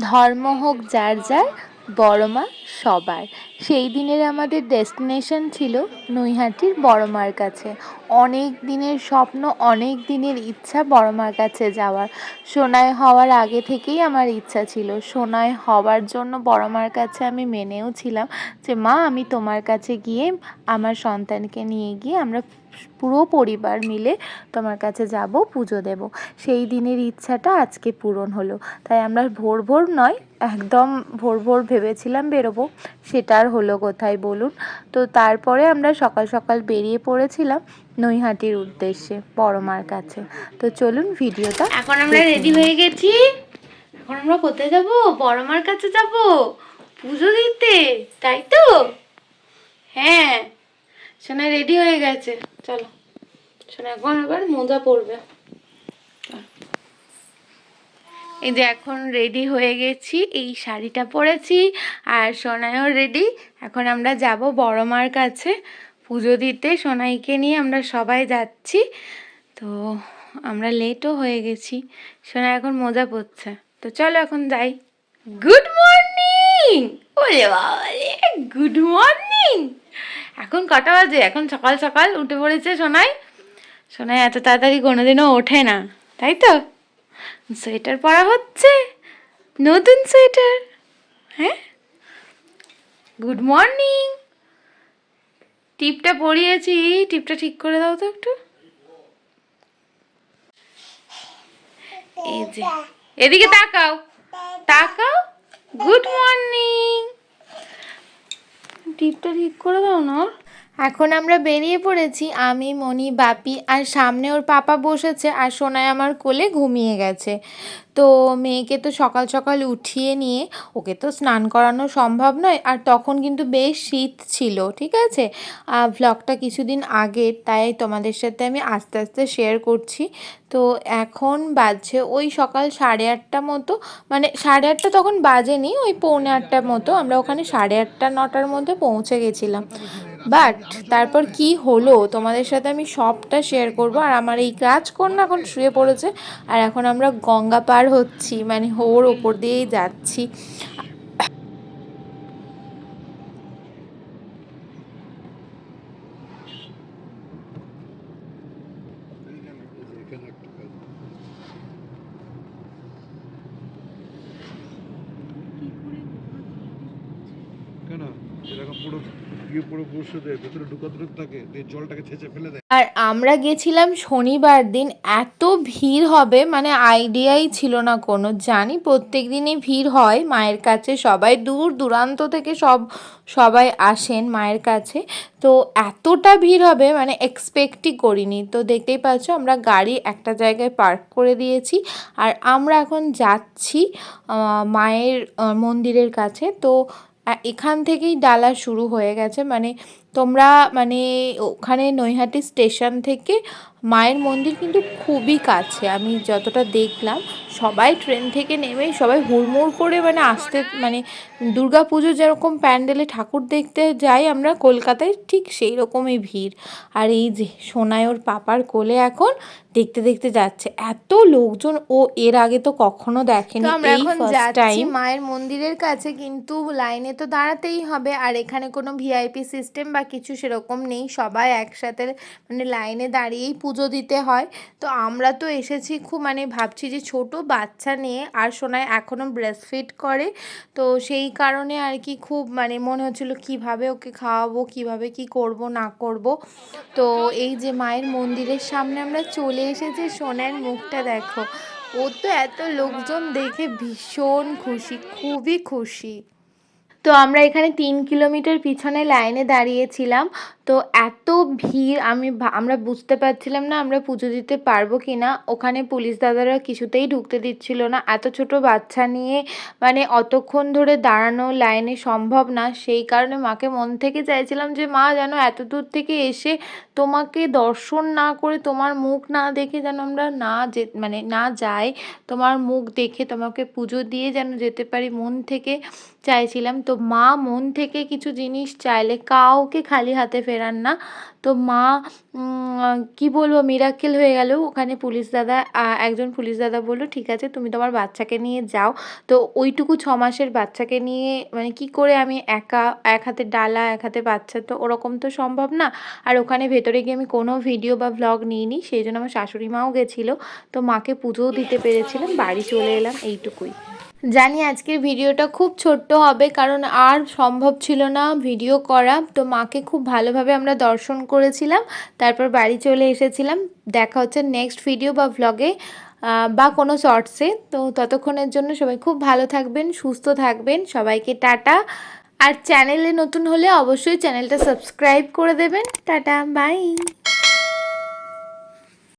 ধর্ম হোক যার যার বড় মা সবার। সেই দিনের আমাদের ডেস্টিনেশন ছিল নৈহাটির বড় মার কাছে। অনেক দিনের স্বপ্ন, অনেক দিনের ইচ্ছা বড় মার কাছে যাওয়ার। সোনায় হওয়ার আগে থেকেই আমার ইচ্ছা ছিল। সোনায় হওয়ার জন্য বড় মার কাছে আমি মেনেও ছিলাম যে, মা, আমি তোমার কাছে গিয়ে আমার সন্তানকে নিয়ে গিয়ে আমরা পুরো পরিবার মিলে তোমার কাছে যাব, পুজো দেব। সেই দিনের ইচ্ছাটা আজকে পূরণ হলো। তাই আমরা ভোর ভোর নয় একদম ভোর ভোর ভেবেছিলাম বেরোবো সেটা আর হলো কোথায় বলুন? তো তারপরে আমরা সকাল সকাল বেরিয়ে পড়েছিলাম নৈহাটির উদ্দেশ্যে বড় মার কাছে। তো চলুন ভিডিওটা এখন আমরা রেডি হয়ে গেছি? এখন আমরা কোথায় যাব? বড় মার কাছে যাব? পুজো দিতে তাই তো? হ্যাঁ সোনা রেডি হয়ে গেছে। চলো সোনা এখন আবার মোজা পরবে। এই যে এখন রেডি হয়ে গেছি, এই শাড়িটা পরেছি আর সোনাইও রেডি এখন আমরা যাব বড় মার কাছে পুজো দিতে, সোনাইকে নিয়ে আমরা সবাই যাচ্ছি। তো আমরা লেটও হয়ে গেছি। সোনা এখন মজা পড়ছে তো চলো এখন যাই। গুড মর্নিং ওরে বাবা গুড মর্নিং এখন কটা বাজে? এখন সকাল সকাল উঠে পড়েছে সোনাই। সোনাই এত তাড়াতাড়ি কোনোদিনও ওঠে না, তাই তো? সোয়েটার পরা হচ্ছে? নতুন সোয়েটার? হ্যাঁ? গুড মর্নিং টিপটা পরিয়েছি টিপটা ঠিক করে দাও তো একটু। এই যে, এদিকে তাকাও। তাকাও। গুড মর্নিং টিপটা ঠিক করে দাও না। এখন আমরা বেরিয়ে পড়েছি, আমি মনি বাপি আর সামনে ওর পাপা বসেছে আর সোনায় আমার কোলে ঘুমিয়ে গেছে। তো মেয়েকে তো সকাল সকাল উঠিয়ে নিয়ে ওকে তো স্নান করানো সম্ভব নয় আর তখন কিন্তু বেশ শীত ছিল, ঠিক আছে? ভ্লগটা কিছুদিন আগে, তাই তোমাদের সাথে আমি আস্তে আস্তে শেয়ার করছি। তো এখন বাজছে ওই সকাল সাড়ে আটটা মতো মানে সাড়ে আটটা তখন বাজেনি, ওই পৌনে আটটার মতো, আমরা ওখানে সাড়ে আটটা, নটার মধ্যে পৌঁছে গেছিলাম। বাট তারপর কি হলো? তোমাদের সাথে আমি সবটা শেয়ার করব। আর আমার এই রাজকন্যা এখন শুয়ে পড়েছে। আর এখন আমরা গঙ্গা পার হচ্ছি। মানে ওর ওপর দিয়েই যাচ্ছি। কাজ কেন? এরকম পুরো ইয়ে পুরো দেয় ভেতরে থাকে, দিয়ে জলটাকে ছেঁচে ফেলে দেয়। আর আমরা গেছিলাম শনিবার দিন, এত ভিড় হবে মানে আইডিয়াই ছিল না কোনো। জানি প্রত্যেক দিনই ভিড় হয় মায়ের কাছে, সবাই দূর দূরান্ত থেকে সব, সবাই আসেন মায়ের কাছে। তো এতটা ভিড় হবে মানে এক্সপেক্টই করিনি। তো দেখতেই পাচ্ছ, আমরা গাড়ি একটা জায়গায় পার্ক করে দিয়েছি, আর আমরা এখন যাচ্ছি মায়ের মন্দিরের কাছে। তো এখান থেকেই ডালা শুরু হয়ে গেছে। মানে তোমরা মানে ওখানে নৈহাটি স্টেশন থেকে মায়ের মন্দির কিন্তু খুবই কাছে আমি যতটা দেখলাম সবাই ট্রেন থেকে নেমে সবাই হুড়মুড় করে মানে আসতে মানে দুর্গা পুজো যেরকম প্যান্ডেলে ঠাকুর দেখতে যাই আমরা কলকাতায় ঠিক সেই রকমই ভিড়। আর এই যে সোনায় ওর পাপার কোলে এখন দেখতে দেখতে যাচ্ছে এত লোকজন ও এর আগে তো কখনো দেখেনি আমরা এখন যাচ্ছি মায়ের মন্দিরের কাছে কিন্তু লাইনে তো দাঁড়াতেই হবে আর এখানে কোনো ভিআইপি সিস্টেম বা কিছু সেরকম নেই সবাই একসাথে মানে লাইনে দাঁড়িয়েই পুজো দিতে হয়। তো আমরা তো এসেছি খুব মানে ভাবছি যে ছোট বাচ্চা নিয়ে আর সোনায় এখনও ব্রেস্টফিড করে। তো সেই কারণে আর কি খুব মানে মনে হচ্ছিল কীভাবে ওকে খাওয়াবো, কীভাবে কি করব, না করব। তো এই যে মায়ের মন্দিরের সামনে আমরা চলে এসেছি সোনার মুখটা দেখো। ও তো এত লোকজন দেখে ভীষণ খুশি, খুবই খুশি। তো আমরা এখানে তিন কিলোমিটার পিছনে লাইনে দাঁড়িয়েছিলাম। তো এত ভিড়, আমি আমরা বুঝতে পারছিলাম না আমরা পুজো দিতে পারব কি না ওখানে পুলিশ দাদারা কিছুতেই ঢুকতে দিচ্ছিল না। এত ছোট বাচ্চা নিয়ে মানে অতক্ষণ ধরে দাঁড়ানো লাইনে সম্ভব না। সেই কারণে মাকে মন থেকে চাইছিলাম যে, মা, যেন এত দূর থেকে এসে তোমাকে দর্শন না করে তোমার মুখ না দেখে যেন আমরা না যে মানে না যাই, তোমার মুখ দেখে তোমাকে পুজো দিয়ে যেন যেতে পারি মন থেকে চাইছিলাম। তো মা মন থেকে কিছু জিনিস চাইলে কাউকে খালি হাতে ফেরান না। তো মা কি বলব মিরাক্কেল হয়ে গেল। ওখানে পুলিশ দাদা একজন পুলিশ দাদা বলল, ঠিক আছে, তুমি তোমার বাচ্চাকে নিয়ে যাও। তো ওইটুকু ছ মাসের বাচ্চাকে নিয়ে মানে কি করে আমি একা, এক হাতে ডালা, এক হাতে বাচ্চা, তো ওরকম তো সম্ভব না। আর ওখানে ভেতরে গিয়ে আমি কোনো ভিডিও বা ভ্লগ নিইনি, সেই জন্য আমার শাশুড়ি মাও গেছিল। তো মাকে পুজোও দিতে পেরেছিলাম, বাড়ি চলে এলাম, এইটুকুই। জানি আজকের ভিডিওটা খুব ছোট্ট হবে, কারণ আর সম্ভব ছিল না ভিডিও করা। তো মাকে খুব ভালোভাবে আমরা দর্শন করেছিলাম, তারপর বাড়ি চলে এসেছিলাম। দেখা হচ্ছে নেক্সট ভিডিও বা ভ্লগে বা কোনো শর্টসে তো ততক্ষণের জন্য সবাই খুব ভালো থাকবেন, সুস্থ থাকবেন। সবাইকে টাটা। আর চ্যানেলে নতুন হলে অবশ্যই চ্যানেলটা সাবস্ক্রাইব করে দেবেন। Tata bye